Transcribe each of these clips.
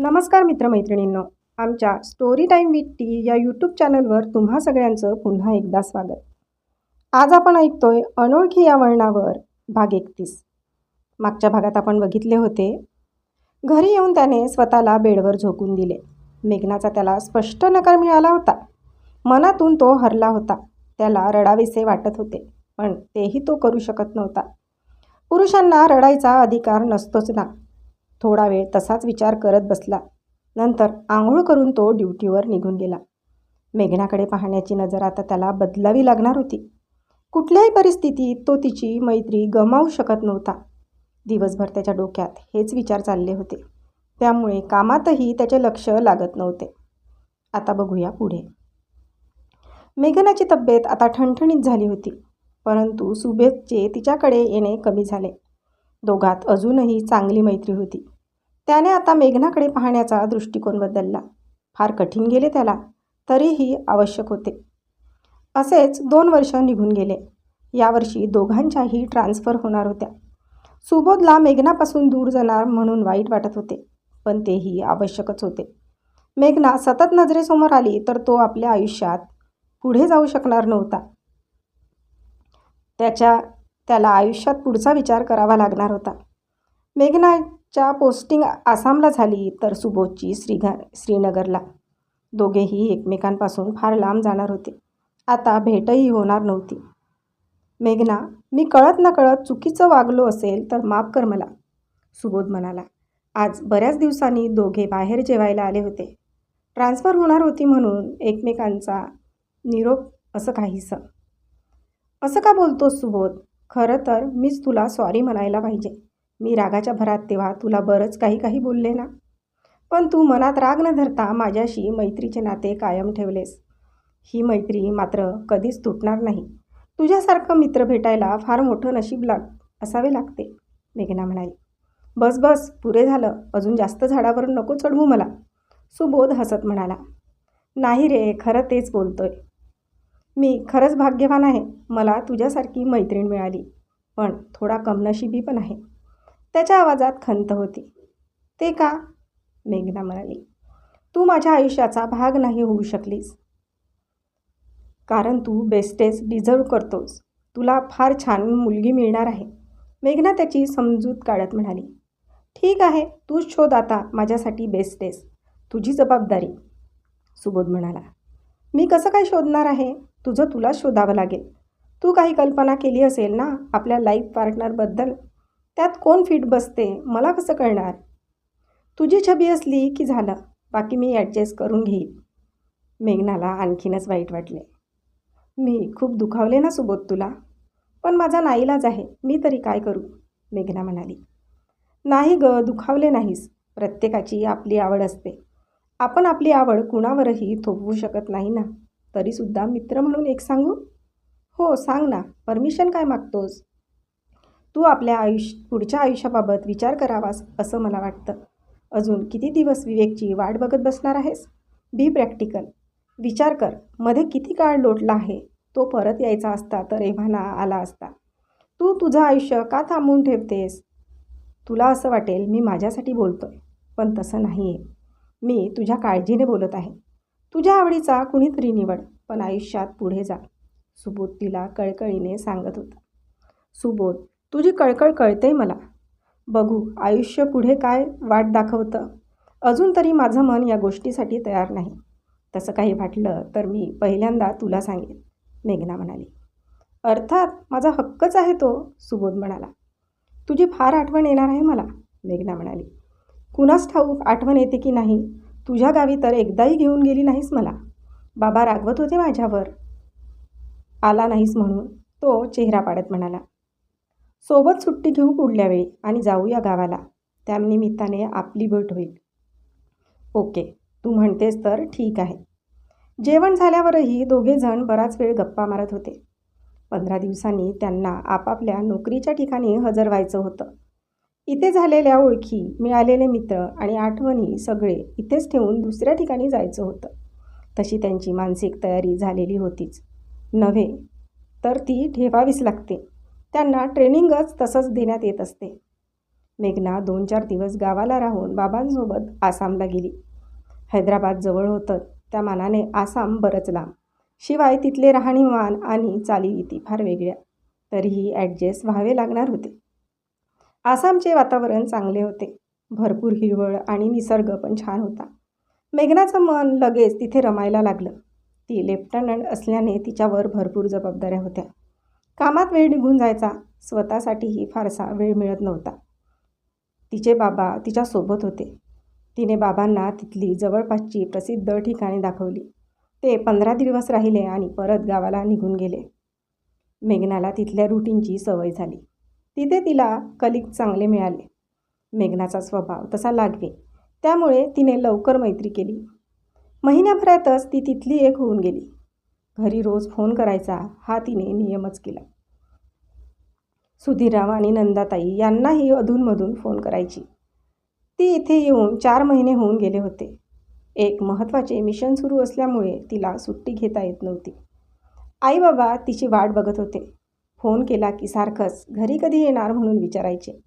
नमस्कार मित्रमैत्रिणींनो. आमच्या स्टोरी टाईम विथ टी या यूट्यूब चॅनलवर तुम्हा सगळ्यांचं पुन्हा एकदा स्वागत. आज आपण ऐकतोय अनोळखी या वळणावर भाग एकतीस. मागच्या भागात आपण बघितले होते घरी येऊन त्याने स्वतःला बेडवर झोकून दिले. मेघनाचा त्याला स्पष्ट नकार मिळाला होता. मनातून तो हरला होता. त्याला रडावेसे वाटत होते पण तेही तो करू शकत नव्हता. पुरुषांना रडायचा अधिकार नसतोच ना. थोडा वेळ तसाच विचार करत बसला. नंतर आंघोळ करून तो ड्युटीवर निघून गेला. मेघनाकडे पाहण्याची नजर आता त्याला बदलावी लागणार होती. कुठल्याही परिस्थितीत तो तिची मैत्री गमावू शकत नव्हता. दिवसभर त्याच्या डोक्यात हेच विचार चालले होते. त्यामुळे कामातही त्याचे लक्ष लागत नव्हते. आता बघूया पुढे. मेघनाची तब्येत आता ठणठणीत झाली होती परंतु सुभेदचे तिच्याकडे येणे कमी झाले. दोघात अजूनही चांगली मैत्री होती. त्याने आता मेघनाकडे पाहण्याचा दृष्टिकोन बदलला. फार कठीण गेले त्याला तरीही आवश्यक होते. असेच दोन वर्ष निघून गेले. यावर्षी दोघांच्याही ट्रान्स्फर होणार होत्या. सुबोधला मेघनापासून दूर जाणार म्हणून वाईट वाटत होते पण तेही आवश्यकच होते. मेघना सतत नजरेसमोर आली तर तो आपल्या आयुष्यात पुढे जाऊ शकणार नव्हता. त्याच्या त्याला आयुष्यात पुढचा विचार करावा लागणार होता. मेघना च्या पोस्टिंग आसामला झाली तर सुबोधची श्रीघा श्रीनगरला. दोघेही एकमेकांपासून फार लांब जाणार होते. आता भेटही होणार नव्हती. मेघना मी कळत ना कळत चुकीचं वागलो असेल तर माफ कर मला सुबोध म्हणाला. आज बऱ्याच दिवसांनी दोघे बाहेर जेवायला आले होते. ट्रान्स्फर होणार होती म्हणून एकमेकांचा निरोप असं काहीसं. असं का बोलतोस सुबोध? खरं तर मीच तुला सॉरी म्हणायला पाहिजे. मी रागाच्या भरात तेव्हा तुला बरंच काही काही बोलले ना. पण तू मनात राग न धरता माझ्याशी मैत्रीचे नाते कायम ठेवलेस. ही मैत्री मात्र कधीच तुटणार नाही. तुझ्यासारखं मित्र भेटायला फार मोठं नशीब लाग असावे लागते मेघना म्हणाली. बस बस पुरे झालं. अजून जास्त झाडावर नको चढवू मला. सुबोध हसत म्हणाला. नाही रे खरं तेच बोलतोय. मी खरंच भाग्यवान आहे. मला तुझ्यासारखी मैत्रीण मिळाली. पण थोडा कमनशिबी पण आहे. त्याच्या आवाजात खंत होती. ते का? मेघना म्हणाली. तू माझ्या आयुष्याचा भाग नाही होऊ शकलीस. कारण तू बेस्टेस डिझर्व करतोस. तुला फार छान मुलगी मिळणार आहे. मेघना त्याची समजूत काढत म्हणाली. ठीक आहे तूच शोध आता माझ्यासाठी बेस्टेस. तुझी जबाबदारी सुबोध म्हणाला. मी कसं काय शोधणार आहे? तुझं तुला शोधावं लागेल. तू काही कल्पना केली असेल ना आपल्या लाईफ पार्टनरबद्दल? त्यात कोण फिट बसते मला कसं कळणार? तुझी छबी असली की झालं बाकी मी ॲडजस्ट करून घेईन. मेघनाला आणखीनच वाईट वाटले. मी खूप दुखावले ना सुबोध तुला? पण माझा नाईलाज आहे मी तरी काय करू? मेघना म्हणाली. नाही ग दुखावले नाहीस. प्रत्येकाची आपली आवड असते. आपण आपली आवड कुणावरही थोपवू शकत नाही ना? तरीसुद्धा मित्र म्हणून एक सांगू? हो सांग ना. परमिशन काय मागतोस? तू आपल्या आयुष्य पुढच्या आयुष्याबाबत विचार करावास असं मला वाटतं. अजून किती दिवस विवेकची वाट बघत बसणार आहेस? बी प्रॅक्टिकल विचार कर मध्ये किती काळ लोटला आहे? तो परत यायचा असता तर एव्हाना आला असता. तू तुझं आयुष्य का थांबवून ठेवतेस? तुला असं वाटेल मी माझ्यासाठी बोलतोय पण तसं नाही आहे मी तुझ्या काळजीने बोलत आहे. तुझ्या आवडीचा कुणीतरी निवड पण आयुष्यात पुढे जा. सुबोध तिला कळकळीने सांगत होता. सुबोध तुझी कळकळ कळते मला. बघू आयुष्य पुढे काय वाट दाखवतं? अजून तरी माझं मन या गोष्टीसाठी तयार नाही. तसं काही वाटलं तर मी पहिल्यांदा तुला सांगेन मेघना म्हणाली. अर्थात माझा हक्कच आहे तो सुबोध म्हणाला. तुझी फार आठवण येणार आहे मला मेघना म्हणाली. कुणास ठाऊक आठवण येते की नाही? तुझ्या गावी तर एकदाही घेऊन गेली नाहीस मला. बाबा रागवत होते माझ्यावर. आला नाहीस म्हणून तो चेहरा पाडत म्हणाला. सोबत सुट्टी घेऊ पुढल्या वेळी आणि जाऊया गावाला. त्यानिमित्ताने आपली भेट होईल. ओके तू म्हणतेस तर ठीक आहे. जेवण झाल्यावरही दोघेजण बराच वेळ गप्पा मारत होते. पंधरा दिवसांनी त्यांना आपापल्या नोकरीच्या ठिकाणी हजर व्हायचं होतं. इथे झालेल्या ओळखी मिळालेले मित्र आणि आठवणी सगळे इथेच ठेवून दुसऱ्या ठिकाणी जायचं होतं. तशी त्यांची मानसिक तयारी झालेली होतीच. नव्हे तर ती ठेवावीच लागते. त्यांना ट्रेनिंगच तसंच देण्यात येत असते. मेघना दोन चार दिवस गावाला राहून बाबांसोबत आसामला गेली. हैदराबाद जवळ होतं त्या मानाने आसाम बरंच लांब. शिवाय तिथले राहणीमान आणि चालीरीती फार वेगळ्या. तरीही ॲडजस्ट व्हावे लागणार होते. आसामचे वातावरण चांगले होते. भरपूर हिरवळ आणि निसर्ग पण छान होता. मेघनाचं मन लगेच तिथे रमायला लागलं. ती लेफ्टनंट असल्याने तिच्यावर भरपूर जबाबदाऱ्या होत्या. कामात वेळ निघून जायचा. स्वतःसाठीही फारसा वेळ मिळत नव्हता. तिचे बाबा तिच्यासोबत होते. तिने बाबांना तिथली जवळपासची प्रसिद्ध ठिकाणे दाखवली. ते पंधरा दिवस राहिले आणि परत गावाला निघून गेले. मेघनाला तिथल्या रुटीनची सवय झाली. तिथे तिला कलिक चांगले मिळाले. मेघनाचा स्वभाव तसा लागवे. त्यामुळे तिने लवकर मैत्री केली. महिन्याभरातच ती तिथली एक होऊन गेली. घरी रोज फोन करायचा हा तिने नियमच केला. सुधीराव आणि नंदाताई यांनाही अधूनमधून फोन करायची. ती इथे येऊन चार महिने होऊन गेले होते. एक महत्त्वाचे मिशन सुरू असल्यामुळे तिला सुट्टी घेता येत नव्हती. आई बाबा तिची वाट बघत होते. फोन केला की सारखंच घरी कधी येणार म्हणून विचारायचे.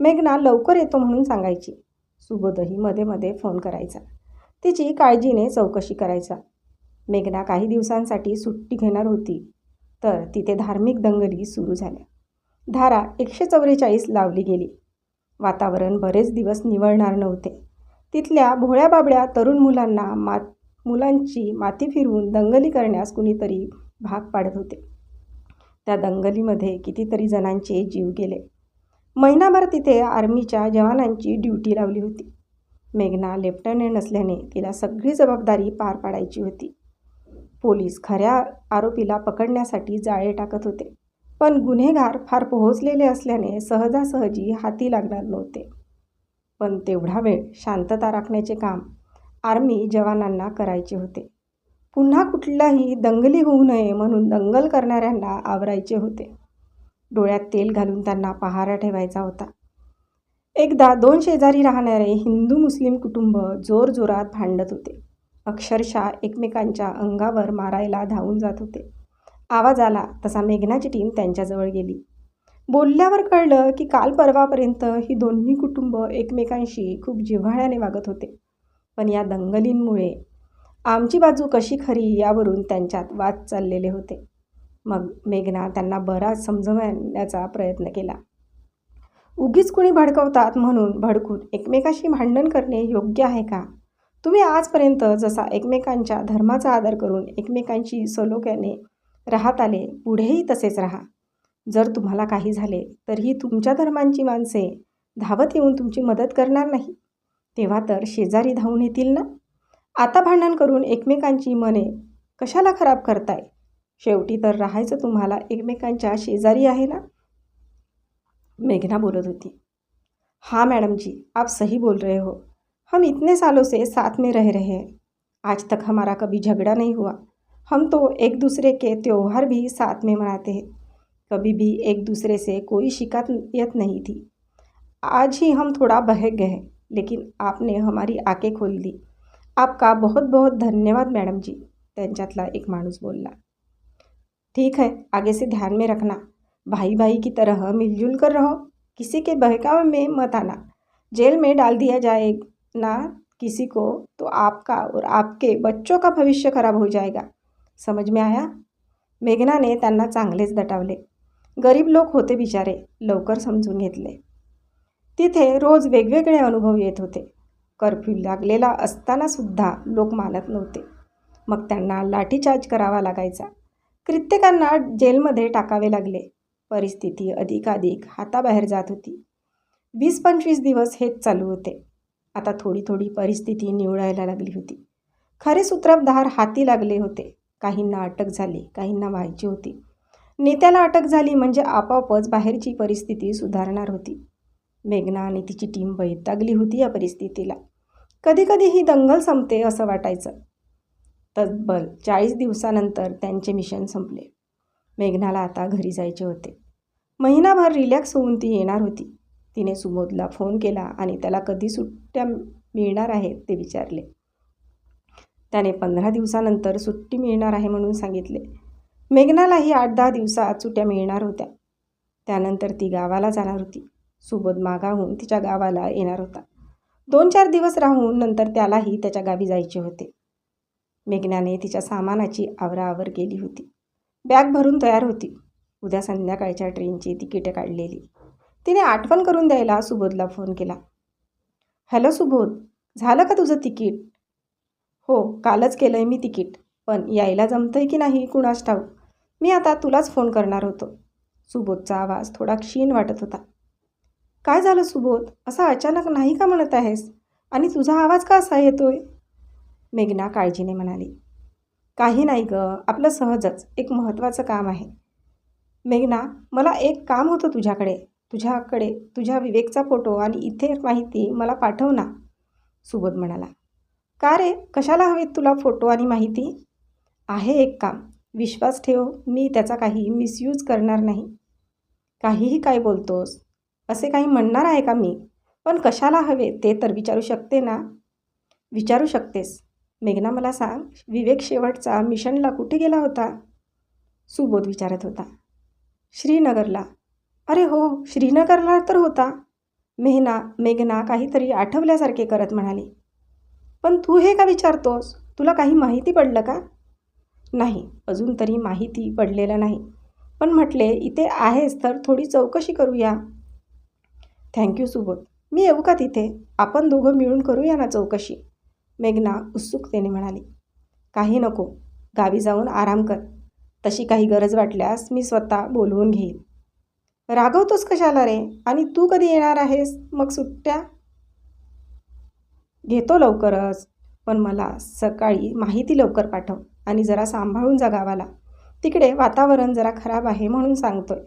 मेघना लवकर येतो म्हणून सांगायची. सुबोधही मध्ये मध्ये फोन करायचा. तिची काळजीने चौकशी करायचा. मेघना काही दिवसांसाठी सुट्टी घेणार होती. तर तिथे धार्मिक दंगली सुरू झाल्या. धारा एकशे चौवेचाळीस लावली गेली. वातावरण बरेच दिवस निवळणार नव्हते. तिथल्या भोळ्या बाबड्या तरुण मुलांना मात मुलांची माती फिरवून दंगली करण्यास कुणीतरी भाग पाडत होते. त्या दंगलीमध्ये कितीतरी जणांचे जीव गेले. महिनाभर तिथे आर्मीच्या जवानांची ड्युटी लावली होती. मेघना लेफ्टनंट असल्याने तिला सगळी जबाबदारी पार पाडायची होती. पोलीस खऱ्या आरोपीला पकडण्यासाठी जाळे टाकत होते. पण गुन्हेगार फार पोहोचलेले असल्याने सहजासहजी हाती लागणार नव्हते. पण तेवढा वेळ शांतता राखण्याचे काम आर्मी जवानांना करायचे होते. पुन्हा कुठलाही दंगली होऊ नये म्हणून दंगल करणाऱ्यांना आवरायचे होते. डोळ्यात तेल घालून त्यांना पहारा ठेवायचा होता. एकदा दोन शेजारी राहणारे हिंदू मुस्लिम कुटुंब जोरजोरात भांडत होते. अक्षरशः एकमेकांच्या अंगावर मारायला धावून जात होते. आवाज आला तसा मेघनाची टीम त्यांच्याजवळ गेली. बोलल्यावर कळलं की काल परवापर्यंत ही दोन्ही कुटुंब एकमेकांशी खूप जिव्हाळ्याने वागत होते. पण या दंगलींमुळे आमची बाजू कशी खरी यावरून त्यांच्यात वाद चाललेले होते. मग मेघना त्यांना बराच समजवण्याचा प्रयत्न केला. उगीच कुणी भडकवतात म्हणून भडकून एकमेकाशी भांडण करणे योग्य आहे का? तुम्ही आजपर्यंत जसा एकमेकांच्या धर्माचा आदर करून एकमेकांशी सलोक्याने राहत आले पुढेही तसेच राहा. जर तुम्हाला काही झाले तरीही तुमच्या धर्मांची माणसे धावत येऊन तुमची मदत करणार नाही. तेव्हा तर शेजारी धावून येतील ना? आता भांडण करून एकमेकांची मने कशाला खराब करताय? शेवटी तर राहायचं तुम्हाला एकमेकांच्या शेजारी आहे ना? मेघना बोलत होती. हाँ मैडम जी आप सही बोल रहे हो. हम इतने सालों से साथ में रह रहे हैं। आज तक हमारा कभी झगड़ा नहीं हुआ। हम तो एक दूसरे के त्यौहार भी साथ में मनाते हैं। कभी भी एक दूसरे से कोई शिकायत नहीं थी। आज ही हम थोड़ा बहक गए लेकिन आपने हमारी आँखें खोल दी आपका बहुत बहुत धन्यवाद मैडम जी। त्यांच्यातला एक माणूस बोलला। ठीक है, आगे से ध्यान में रखना। भाई भाई की तरह मिलजुल कर रहो। किसी के बहकावे में मत आना। जेल में डाल दिया जाए ना किसी को तो आपका और आपके बच्चों का भविष्य खराब हो जाएगा। समझ में आया? मेघनाने त्यांना चांगलेच दटावले. गरीब लोक होते बिचारे लवकर समजून घेतले. तिथे रोज वेगवेगळे अनुभव येत होते. कर्फ्यू लागलेला असतानासुद्धा लोक मानत नव्हते. मग त्यांना लाठीचार्ज करावा लागायचा. कित्येकांना जेलमध्ये टाकावे लागले. परिस्थिती अधिकाधिक हाताबाहेर जात होती. वीस पंचवीस दिवस हेच चालू होते. आता थोडी थोडी परिस्थिती निवडायला लागली होती. खरे सूत्रधार हाती लागले होते. काहींना अटक झाली काहींना व्हायची होती. नेत्याला अटक झाली म्हणजे आपोआपच बाहेरची परिस्थिती सुधारणार होती. मेघना आणि तिची टीम वैतागली होती या परिस्थितीला. कधीकधी ही दंगल संपते असं वाटायचं. तब्बल चाळीस दिवसानंतर त्यांचे मिशन संपले. मेघनाला आता घरी जायचे होते. महिनाभर रिलॅक्स होऊन ती येणार होती. तिने सुबोधला फोन केला आणि त्याला कधी सुट्ट्या मिळणार आहेत ते विचारले. त्याने पंधरा दिवसानंतर सुट्टी मिळणार आहे म्हणून सांगितले. मेघनालाही आठ दहा दिवसात सुट्ट्या मिळणार होत्या. त्यानंतर ती गावाला जाणार होती. सुबोध मागाहून तिच्या गावाला येणार होता. दोन चार दिवस राहून नंतर त्यालाही त्याच्या गावी जायचे होते. मेघनाने तिच्या सामानाची आवराआवर केली होती. बॅग भरून तयार होती. उद्या संध्याकाळच्या ट्रेनची तिकिटे काढलेली. तिने आठवण करून द्यायला सुबोधला फोन केला. हॅलो सुबोध झालं का तुझं तिकीट? हो कालच केलं आहे मी तिकीट पण यायला जमतं आहे की नाही कुणास ठाऊक? मी आता तुलाच फोन करणार होतो. सुबोधचा आवाज थोडा क्षीण वाटत होता. काय झालं सुबोध? असा अचानक नाही का म्हणत आहेस? आणि तुझा आवाज का असा येतोय? मेघना काळजीने म्हणाली. काही नाही गं आपलं सहजच एक महत्त्वाचं काम आहे. मेघना मला एक काम होतं तुझ्याकडे. तुझ्याकडे तुझ्या विवेकचा फोटो आणि इथे माहिती मला पाठव ना सुबोध म्हणाला. का रे? कशाला हवेत तुला फोटो आणि माहिती? आहे एक काम. विश्वास ठेव मी त्याचा काही मिसयूज करणार नाही. काहीही काय बोलतोस? असे काही म्हणणार आहे का मी? पण कशाला हवे? ते तर विचारू शकते ना? विचारू शकतेस. मेघना मला सांग विवेक शेवटचा मिशनला कुठे गेला होता? सुबोध विचारत होता. श्रीनगरला. अरे हो श्रीनगरला तर होता. मेहना मेघना काहीतरी आठवल्यासारखे करत म्हणाली. पण तू हे का विचारतोस? तुला काही माहिती पडलं का? नाही अजून तरी माहिती पडलेलं नाही. पण म्हटले इथे आहेस तर थोडी चौकशी करूया. थँक्यू सुबोध. मी येऊ का तिथे? आपण दोघं मिळून करूया ना चौकशी. मेघना उत्सुकतेने म्हणाली. काही नको. गावी जाऊन आराम कर. तशी काही गरज वाटल्यास मी स्वतः बोलवून घेईन. रागवतोस कशाला रे? आणि तू कधी येणार आहेस? मग सुट्ट्या? घेतो लवकरच. पण मला सकाळी माहिती लवकर पाठव आणि जरा सांभाळून जा गावाला. तिकडे वातावरण जरा खराब आहे म्हणून सांगतोय.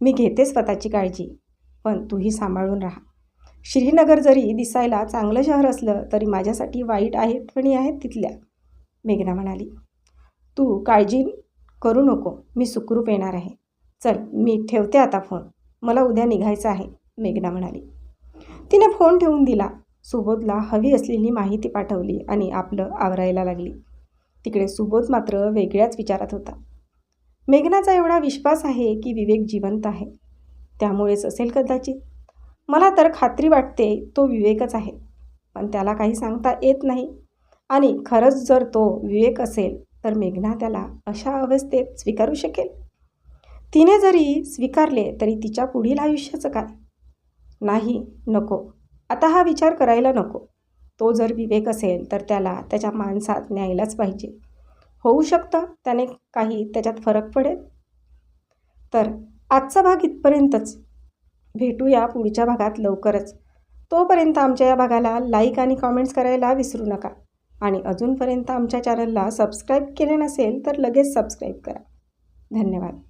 मी घेते स्वतःची काळजी पण तूही सांभाळून राहा. श्रीनगर जरी दिसायला चांगलं शहर असलं तरी माझ्यासाठी वाईट आठवणी आहेत तिथल्या मेघना म्हणाली. तू काळजी करू नको मी सुखरूप येणार आहे. चल मी ठेवते आता फोन मला उद्या निघायचं आहे मेघना म्हणाली. तिने फोन ठेवून दिला. सुबोधला हवी असलेली माहिती पाठवली आणि आपलं आवरायला लागली. तिकडे सुबोध मात्र वेगळ्याच विचारात होता. मेघनाचा एवढा विश्वास आहे की विवेक जिवंत आहे. त्यामुळेच असेल कदाचित. मला तर खात्री वाटते तो विवेकच आहे. पण त्याला काही सांगता येत नाही. आणि खरंच जर तो विवेक असेल तर मेघना त्याला अशा अवस्थेत स्वीकारू शकेल? तिने जरी स्वीकारले तरी तिच्या पुढील आयुष्याचं काय? नाही नको. आता हा विचार करायला नको. तो जर विवेक असेल तर त्याला त्याच्या माणसात न्यायलाच पाहिजे. होऊ शकतं त्याने काही त्याच्यात फरक पडेल? तर आजचा भाग इथपर्यंतच. भेटूया पुढच्या भागात लवकरच. तोपर्यंत आमच्या या भागाला लाईक आणि कॉमेंट्स करायला विसरू नका. आणि अजूनपर्यंत आमच्या चॅनलला सबस्क्राईब केले नसेल तर लगेच सबस्क्राईब करा. धन्यवाद.